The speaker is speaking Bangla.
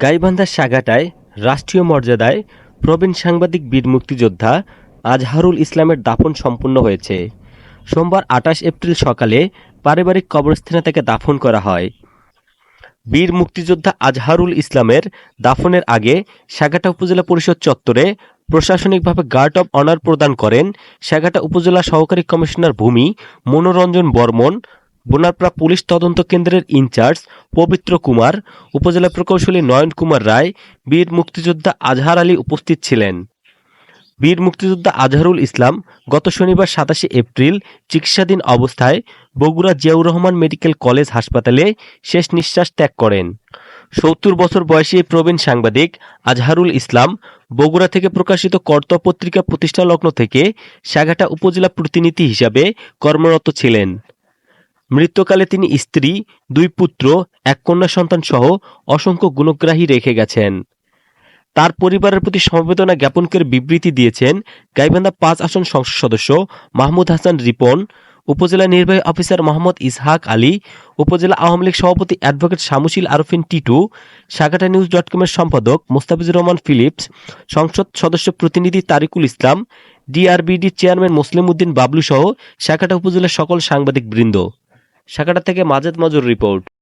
গাইবান্ধার সাগাটায় রাষ্ট্রীয় মর্যাদায় প্রবীণ সাংবাদিক বীর মুক্তিযোদ্ধা আজহারুল ইসলামের দাফন সম্পন্ন হয়েছে। সোমবার আঠাশ এপ্রিল সকালে পারিবারিক কবরস্থানে তাকে দাফন করা হয়। বীর মুক্তিযোদ্ধা আজহারুল ইসলামের দাফনের আগে সাগাটা উপজেলা পরিষদ চত্বরে প্রশাসনিকভাবে গার্ড অব অনার প্রদান করেন। সাগাটা উপজেলা সহকারী কমিশনার ভূমি মনোরঞ্জন বর্মন বোনারপাড়া পুলিশ তদন্ত কেন্দ্রের ইনচার্জ পবিত্র কুমার, উপজেলা প্রকৌশলী নয়ন কুমার রায়, বীর মুক্তিযোদ্ধা আজহার আলী উপস্থিত ছিলেন। বীর মুক্তিযোদ্ধা আজহারুল ইসলাম গত শনিবার সাতাশে এপ্রিল চিকিৎসাধীন অবস্থায় বগুড়া জিয়াউর রহমান মেডিকেল কলেজ হাসপাতালে শেষ নিঃশ্বাস ত্যাগ করেন। সত্তর বছর বয়সী প্রবীণ সাংবাদিক আজহারুল ইসলাম বগুড়া থেকে প্রকাশিত কর্তব্য পত্রিকা প্রতিষ্ঠা লগ্ন থেকে সাগাটা উপজেলা প্রতিনিধি হিসাবে কর্মরত ছিলেন। মৃত্যুকালে তিনি স্ত্রী, দুই পুত্র, এক কন্যা সন্তান সহ অসংখ্য গুণগ্রাহী রেখে গেছেন। তার পরিবারের প্রতি সমবেদনা জ্ঞাপন করে বিবৃতি দিয়েছেন গাইবান্ধা পাঁচ আসন সংসদ সদস্য মাহমুদ হাসান রিপন, উপজেলা নির্বাহী অফিসার মোহাম্মদ ইসহাক আলী, উপজেলা আওয়ামী লীগ সভাপতি advocate Shamushil Arfin Titu, Saghata news dot কমের সম্পাদক মোস্তাফিজুর রহমান ফিলিপস, সংসদ সদস্য প্রতিনিধি তারিকুল ইসলাম, ডিআরবিডি চেয়ারম্যান মুসলিম উদ্দিন বাবলু সহ সাকাটা উপজেলার সকল সাংবাদিক বৃন্দ। সাকাটা থেকে মাজেদ মজুর রিপোর্ট।